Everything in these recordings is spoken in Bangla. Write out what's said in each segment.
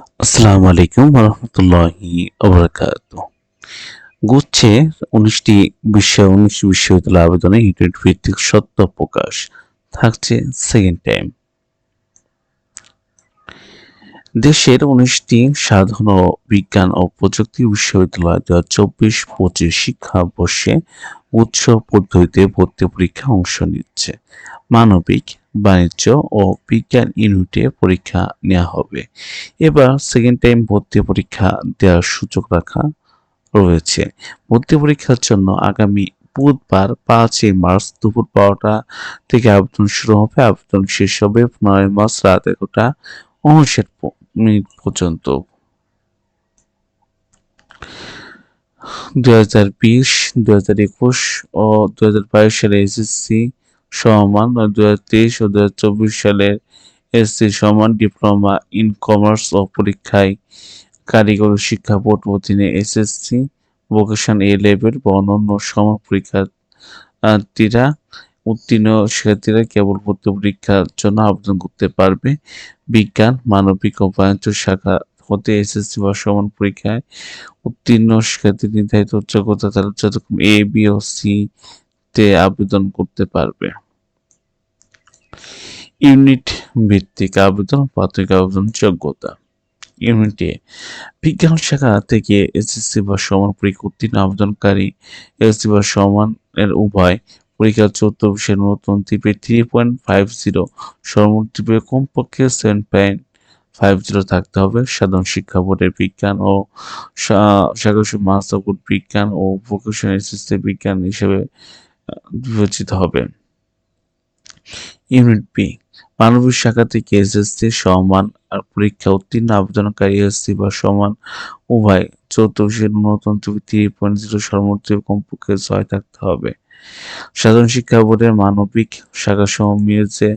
আসসালামু আলাইকুম রহমতুল্লাহি আবরাকাত গুচ্ছে উনিশটি বিশ্ব উনিশ বিশ্ববিদ্যালয় আবেদনে ইউনিট ভিত্তিক সত্য প্রকাশ থাকছে সেকেন্ড টাইম দেশের উনিশটি সাধারণ বিজ্ঞান ও প্রযুক্তি বিশ্ববিদ্যালয় দু হাজার চব্বিশ পঁচিশ শিক্ষাবর্ষে উচ্চ পদ্ধতিতে ভর্তি পরীক্ষা অংশ নিচ্ছে। মানবিক, বাণিজ্য ও বিজ্ঞান ইউনিটে পরীক্ষা নেওয়া হবে। এবার সেকেন্ড টাইম ভর্তি পরীক্ষা দেওয়ার সুযোগ রাখা রয়েছে। ভর্তি পরীক্ষার জন্য আগামী বুধবার পাঁচই মার্চ দুপুর বারোটা থেকে আবেদন শুরু হবে। আবেদন শেষ হবে পনেরোই মার্চ রাত এগারোটা। উনষাট মিনিট পর্যন্ত। দুই হাজার বিশ, দুই হাজার একুশ ও দুই হাজার বাইশ সালে এসএসসি সমান তেইশ ও দুই হাজার চব্বিশ সালের এসসি সমান ডিপ্লোমা ইন কমার্স ও পরীক্ষায় কারিগরি শিক্ষা বোর্ড অধীনে এসএসসি ভোকেশন এ লেভেল বা অন্যান্য সমান পরীক্ষার্থীরা উত্তীর্ণ শিক্ষার্থীরা কেবল ভর্তি পরীক্ষার জন্য আবেদন করতে পারবে। বিজ্ঞান, মানবিক ও বাণিজ্য শাখা হতে এসএসসি বা সমান পরীক্ষায় উত্তীর্ণ শিক্ষার্থী নির্ধারিত যোগ্যতা তারা যতক্ষণ এ বি ও সি তে আবেদন করতে পারবে। ইউনিট ভিত্তিক আবেদন, প্রাথমিক আবেদন, যোগ্যতা। ইউনিটে বিজ্ঞান শাখা থেকে এসএসসি বা সমান পরীক্ষা উত্তীর্ণ আবেদনকারী, এসএসসি বা সমান এর উভয় পরীক্ষা চৌদ্দ বিষয়ের নতুন টিপে থ্রি পয়েন্ট ফাইভ জিরো সর্বমোট টিপে কমপক্ষে সেভেন পয়েন্ট ফাইভ জিরো থাকতে হবে। সাধারণ শিক্ষা বোর্ডের বিজ্ঞান ও মাস্টার বিজ্ঞান ও ভোকেশন এসএসসি বিজ্ঞান হিসেবে বিবেচিত হবে। ইউনিট বি মানবিক শাখা থেকে এসএসসি সমান আর পরীক্ষা উত্তীর্ণ আবেদনকারী এসএসসি বা সমান উভয় চৌদ্দ চৌদ্দশের নতুন থ্রি পয়েন্ট জিরো সর্বোচ্চ কমপক্ষে ছয় থাকতে হবে। সাধারণ শিক্ষা বোর্ডের মানবিক শাখা সহ মিউজে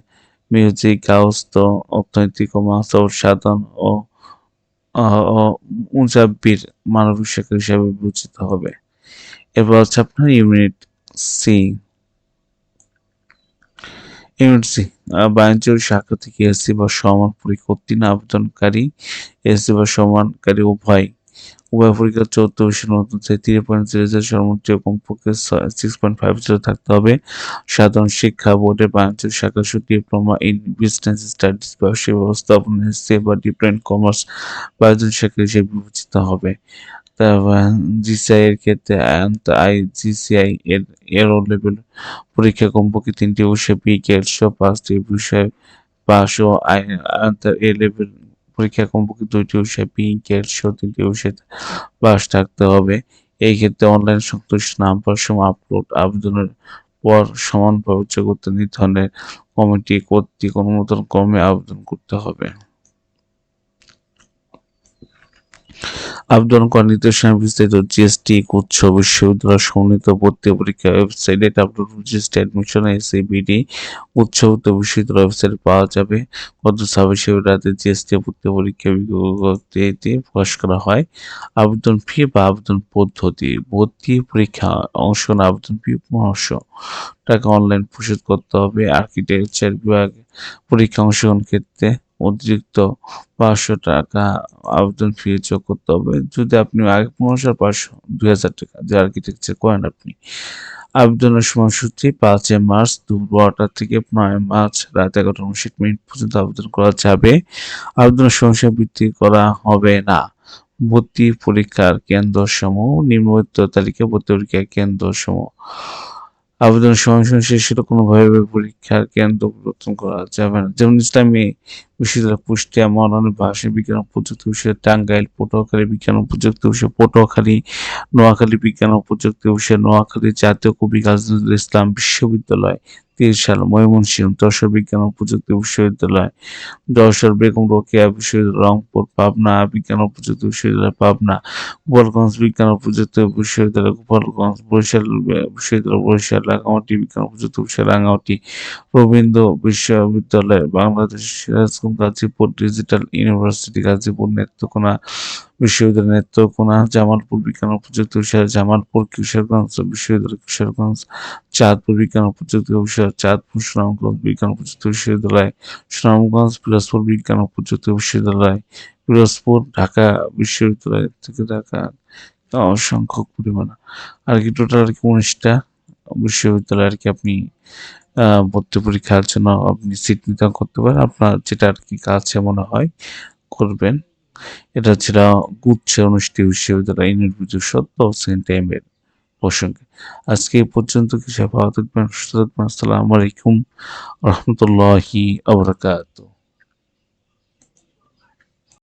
মিউজিক গাউস্ত অর্থনৈতিক ও মাস্টার সাধন ও মুজাব্বির মানবিক শাখা হিসাবে বিবেচিত হবে। এরপর হচ্ছে আপনার ইউনিট সি। ইউনিভার্সিটি বাণিজ্য শাখা থেকে এসসি বা সমান পরীক্ষা উত্তীর্ণ আবেদনকারী, এসসি বা সমানকারী উভয় উভয় পরীক্ষার চৌদ্দ বিষয়ের নতুন থ্রি পয়েন্ট জিরো জিরো সর্বোচ্চ কমপক্ষে সিক্স পয়েন্ট ফাইভ জিরো থাকতে হবে। সাধারণ শিক্ষা বোর্ডের বাণিজ্য শাখা ডিপ্লোমা ইন বিজনেস স্টাডিজ ব্যবসায়ী ব্যবস্থাপনা হিসেবে বা ডিপ্লোমা কমার্স বাণিজ্য শাখা হিসেবে বিবেচিত হবে। জিসিআই এর ক্ষেত্রে আইজিসিআই এর, এরো লেভেল পরীক্ষা কমপক্ষে তিনটি বিষয় বি গ্রেড সহ পাঁচটি বিষয় পাস ও এ লেভেল পরীক্ষা কমপক্ষে দুইটি বিষয় পিঙ্ক এর তিনটি বিষয় পাস থাকতে হবে। এই ক্ষেত্রে অনলাইন সংশ্লিষ্ট নাম প্রসম আপলোড আবেদনের পর সমানভাবে যোগ্যতা নির্ধারণের কমিটি কর্তৃক অনুমোদন ক্রমে আবেদন করতে হবে। আবেদন করার নির্দেশনা বিস্তারিত জিএসটি উচ্চ বিশ্ববিদ্যালয় সমন্বিত ভর্তি পরীক্ষা ওয়েবসাইটে ডাব্লিউজিএসটি অ্যাডমিশন এসএবিডি উচ্চ বিশ্ববিদ্যালয় ওয়েবসাইটে পাওয়া যাবে। গত ছাব্বিশে রাতে জিএসটি ভর্তি পরীক্ষা বিজ্ঞপ্তিতে প্রকাশ করা হয়। আবেদন ফি বা আবেদন পদ্ধতি, ভর্তি পরীক্ষা, অংশ আবেদন ফি পনেরোশো টাকা অনলাইন পরিশোধ করতে হবে। আর্কিটেকচার বিভাগ পরীক্ষা অংশগ্রহণ ক্ষেত্রে অতিরিক্ত পাঁচশো টাকা আবেদন ফি যোগ করতে হবে। যদি আপনি আগে পনেরোশো পাঁচশো, দুই হাজার টাকা, যে আর্কিটেকচার করেন আপনি। আবেদনের সময়সূচি পাঁচই মার্চ দুপুর বারোটা থেকে নয় মার্চ রাত এগারোটা উনষাট মিনিট পর্যন্ত আবেদন করা যাবে। আবেদনের সমস্যা বৃদ্ধি করা হবে না। ভর্তি পরীক্ষার কেন্দ্র সমূহ নিম্নলিখিত তালিকা, ভর্তি পরীক্ষার কেন্দ্র সমূহ আবেদন সংশোধন শেষ কোনোভাবে পরীক্ষার কেন্দ্র পরিবর্তন করা যাবে না। যেমন ইসলামী বিশ্ববিদ্যালয় কুষ্টিয়া মৌলানা ভাষা বিজ্ঞান ও প্রযুক্তি বিষয়ে টাঙ্গাইল, পটুয়াখালী বিজ্ঞান ও প্রযুক্তি বিষয়ে, পটুয়াখালী, নোয়াখালী বিজ্ঞান ও প্রযুক্তি বিষয়ে, নোয়াখালী জাতীয় কবি কাজী ইসলাম বিশ্ববিদ্যালয় তিরিশ সাল ময়মনসিংহ যশোর বিজ্ঞান ও প্রযুক্তি বিশ্ববিদ্যালয়, যশোর বেগম রোকেয়া বিশ্ববিদ্যালয়, রংপুর পাবনা বিজ্ঞান ও প্রযুক্তি বিশ্ববিদ্যালয়, পাবনা গোপালগঞ্জ বিজ্ঞান ও প্রযুক্তি বিশ্ববিদ্যালয়, গোপালগঞ্জ বরিশাল বিশ্ববিদ্যালয়, বরিশাল রাঙামাটি বিজ্ঞান ও প্রযুক্তি বিশ্ববিদ্যালয় রাঙামাটি রবীন্দ্র বিশ্ববিদ্যালয়, বাংলাদেশ সিরাজগঞ্জ গাজীপুর ডিজিটাল ইউনিভার্সিটি গাজীপুর নেত্রকোনা বিশ্ববিদ্যালয় নেত্রকোনা জামালপুর বিজ্ঞান ও প্রযুক্তি বিশ্ববিদ্যালয় জামালপুর কিশোরগঞ্জ বিশ্ববিদ্যালয় কিশোরগঞ্জ, চাঁদপুর বিজ্ঞান ও প্রযুক্তি বিশ্ববিদ্যালয় চাঁদপুর সুনামগঞ্জ বিজ্ঞান ও প্রযুক্তি বিশ্ববিদ্যালয়, সুনামগঞ্জ, পিরোজপুর বিজ্ঞান ও প্রযুক্তি বিশ্ববিদ্যালয়, পিরোজপুর, ঢাকা বিশ্ববিদ্যালয় থেকে ঢাকা। অসংখ্য পরিমাণ। আর কি টোটাল আর কি উনিশটা বিশ্ববিদ্যালয় আর কি আপনি ভর্তি পরীক্ষার জন্য আপনি সিট নির্ধারণ করতে পারেন। আপনার যেটা আর কি কাছে মনে হয়, করবেন। এটা ছিল গুচ্ছে অনুষ্ঠিত বিশ্ববিদ্যালয় ইউনিট সত্য সেকেন্ড টাইমের প্রসঙ্গে। আজকে এই পর্যন্ত কিছু ভালো থাকবেন, সুস্থ থাকবেন, আসসালামু আলাইকুম, রহমতুল্লাহি, আবরাকাতুহ।